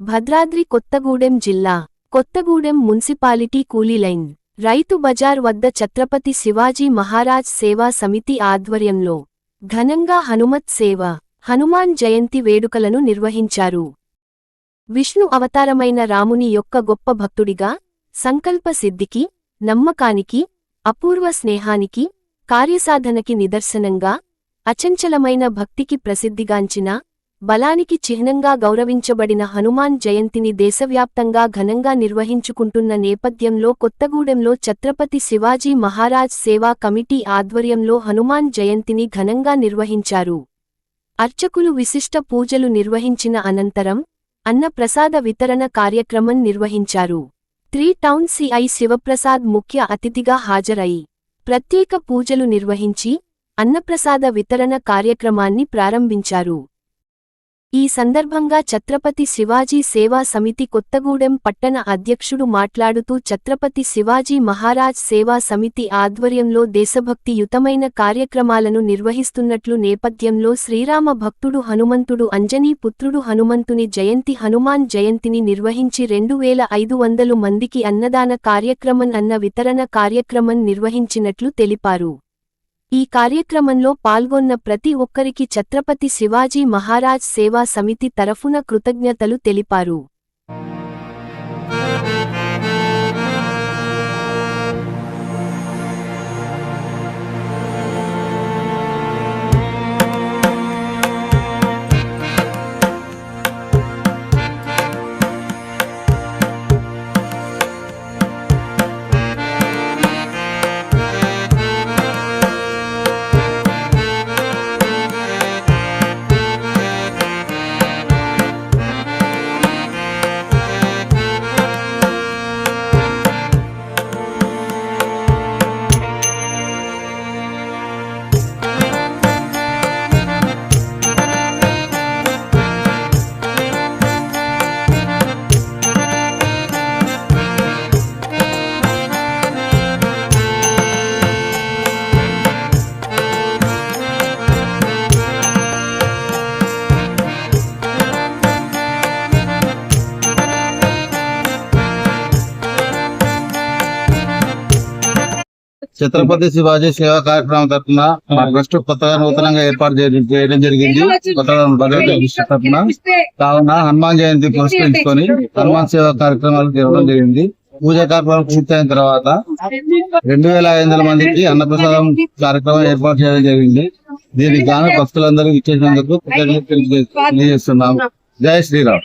భద్రాద్రి కొత్తగూడెం జిల్లా కొత్తగూడెం మున్సిపాలిటీ కూలీలైన్ రైతు బజార్ వద్ద ఛత్రపతి శివాజీ మహారాజ్ సేవా సమితి ఆధ్వర్యంలో ఘనంగా హనుమత్ సేవ హనుమాన్ జయంతి వేడుకలను నిర్వహించారు. విష్ణు అవతారమైన రాముని యొక్క గొప్ప భక్తుడిగా సంకల్ప సిద్ధికి నమ్మకానికి అపూర్వ స్నేహానికి కార్యసాధనకి నిదర్శనంగా అచంచలమైన భక్తికి ప్రసిద్ధిగాంచిన బలానికి చిహ్నంగా గౌరవించబడిన హనుమాన్ జయంతిని దేశవ్యాప్తంగా ఘనంగా నిర్వహించుకుంటున్న నేపథ్యంలో కొత్తగూడెంలో ఛత్రపతి శివాజీ మహారాజ్ సేవా కమిటీ ఆధ్వర్యంలో హనుమాన్ జయంతిని ఘనంగా నిర్వహించారు. అర్చకులు విశిష్ట పూజలు నిర్వహించిన అనంతరం అన్నప్రసాద వితరణ కార్యక్రమం నిర్వహించారు. త్రీ టౌన్ సిఐ శివప్రసాద్ ముఖ్య అతిథిగా హాజరై ప్రత్యేక పూజలు నిర్వహించి అన్నప్రసాద వితరణ కార్యక్రమాన్ని ప్రారంభించారు. ఈ సందర్భంగా ఛత్రపతి శివాజీ సేవా సమితి కొత్తగూడెం పట్టణ అధ్యక్షుడు మాట్లాడుతూ ఛత్రపతి శివాజీ మహారాజ్ సేవా సమితి ఆధ్వర్యంలో దేశభక్తియుతమైన కార్యక్రమాలను నిర్వహిస్తున్నట్లు నేపథ్యంలో శ్రీరామ భక్తుడు హనుమంతుడు అంజనీ పుత్రుడు హనుమంతుని జయంతి హనుమాన్ జయంతిని నిర్వహించి రెండు వేల ఐదు వందలు మందికి అన్నదాన కార్యక్రమం అన్న వితరణ కార్యక్రమం నిర్వహించినట్లు తెలిపారు. ఈ కార్యక్రమంలో పాల్గొన్న ప్రతి ఒక్కరికి ఛత్రపతి శివాజీ మహారాజ్ సేవా సమితి తరఫున కృతజ్ఞతలు తెలిపారు. ఛత్రపతి శివాజీ సేవా కార్యక్రమం తరఫున మా ట్రస్ట్ కొత్తగా నూతనంగా ఏర్పాటు చేయడం చేయడం జరిగింది. కొత్తగా ట్రస్ట్ తరఫున కావున హనుమాన్ జయంతి పురస్కరించుకొని హనుమాన్ సేవా కార్యక్రమాలు జరగడం జరిగింది. పూజా కార్యక్రమం పూర్తయిన తర్వాత రెండు వేల ఐదు వందల మందికి అన్నప్రసాదం కార్యక్రమం ఏర్పాటు చేయడం జరిగింది. దీనికి గాను భక్తులందరూ ఇచ్చేసినందుకు కృతజ్ఞతలు తెలియజేస్తున్నాం జై శ్రీరామ్.